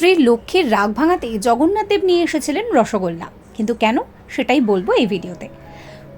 স্ত্রীর লক্ষ্মীর রাগ ভাঙাতে জগন্নাথ দেব নিয়ে এসেছিলেন রসগোল্লা। কিন্তু কেন? সেটাই বলব এই ভিডিওতে।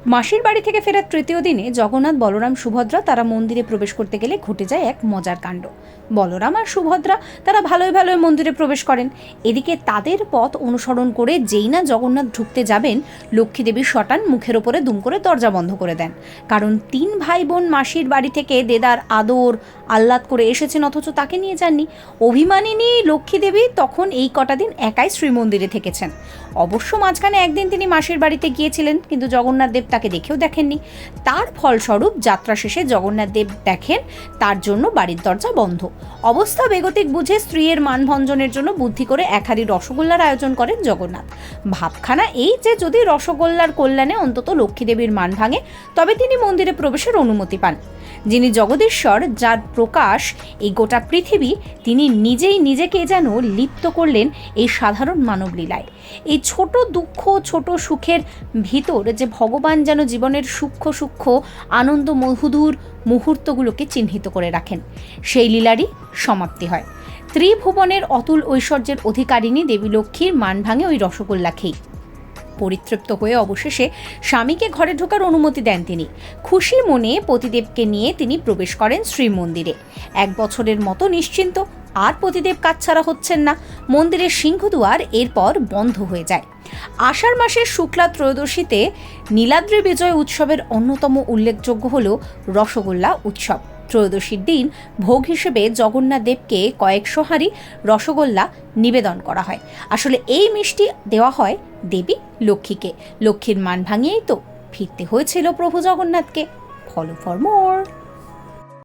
মাসির বাড়ি থেকে ফেরার তৃতীয় দিনে জগন্নাথ, বলরাম, সুভদ্রা তারা মন্দিরে প্রবেশ করতে গেলে ঘটে যায় এক মজার কাণ্ড। বলরাম আর সুভদ্রা তারা ভালোই ভালোই মন্দিরে প্রবেশ করেন। এদিকে তাদের পথ অনুসরণ করে যেই না জগন্নাথ ঢুকতে যাবেন লক্ষ্মী দেবী শটান মুখের ওপরে দুম করে দরজা বন্ধ করে দেন। কারণ তিন ভাই বোন মাসির বাড়ি থেকে দেদার আদর আহ্লাদ করে এসেছেন, অথচ তাকে নিয়ে যাননি। অভিমানিনী লক্ষ্মী দেবী তখন এই কটা দিন একাই শ্রীমন্দিরে থেকেছেন। অবশ্য মাঝখানে একদিন তিনি মাসির বাড়িতে গিয়েছিলেন, কিন্তু জগন্নাথ দেব তাকে দেখেও দেখেননি। তার ফলস্বরূপ যাত্রা শেষে জগন্নাথ দেব দেখেন, তার জন্য বাড়ির দরজা বন্ধ। অবস্থা বেগতিক বুঝে স্ত্রীর মানভঞ্জনের জন্য বুদ্ধি করে এক রসগোল্লার আয়োজন করেন জগন্নাথ। ভাবখানা এই যে যদি রসগোল্লার কল্যাণে অন্তত লক্ষ্মী দেবীর মান ভাঙে, তবে তিনি মন্দিরে প্রবেশের অনুমতি পান। যিনি জগদীশ্বর, যার প্রকাশ, এই গোটা পৃথিবী তিনি নিজেই নিজেকে যেন লিপ্ত করলেন এই সাধারণ মানবলীলায়। এই ছোট দুঃখ, ছোট সুখের ভিতর যে ভগবান যেন জীবনের সূক্ষ্ম সূক্ষ্ম, আনন্দ মহুদূর মুহূর্তগুলোকে চিহ্নিত করে রাখেন, সেই লীলারই সমাপ্তি হয়। ত্রিভুবনের অতুল ঐশ্বর্যের অধিকারিণী দেবী লক্ষ্মীর মান ভাঙে ওই রসগোল্লা খেয়ে পরিতৃপ্ত হয়ে অবশেষে স্বামীকে ঘরে ঢোকার অনুমতি দেন তিনি। খুশি মনে পতিদেবকে নিয়ে তিনি প্রবেশ করেন শ্রীমন্দিরে। এক বছরের মতো নিশ্চিন্ত, আর পতিদেব কাজ ছাড়া হচ্ছেন না। মন্দিরের সিংহদুয়ার এরপর বন্ধ হয়ে যায়। আষাঢ় মাসের শুক্লা ত্রয়োদশীতে নীলাদ্রি বিজয় উৎসবের অন্যতম উল্লেখযোগ্য হল রসগোল্লা উৎসব। ত্রয়োদশীর দিন ভোগ হিসেবে জগন্নাথ দেবকে কয়েকশো হাঁড়ি রসগোল্লা নিবেদন করা হয়। আসলে এই মিষ্টি দেওয়া হয় দেবী লক্ষ্মীকে। লক্ষ্মীর মান ভাঙিয়েই তো ফিরতে হয়েছিল প্রভু জগন্নাথকে। Follow for more.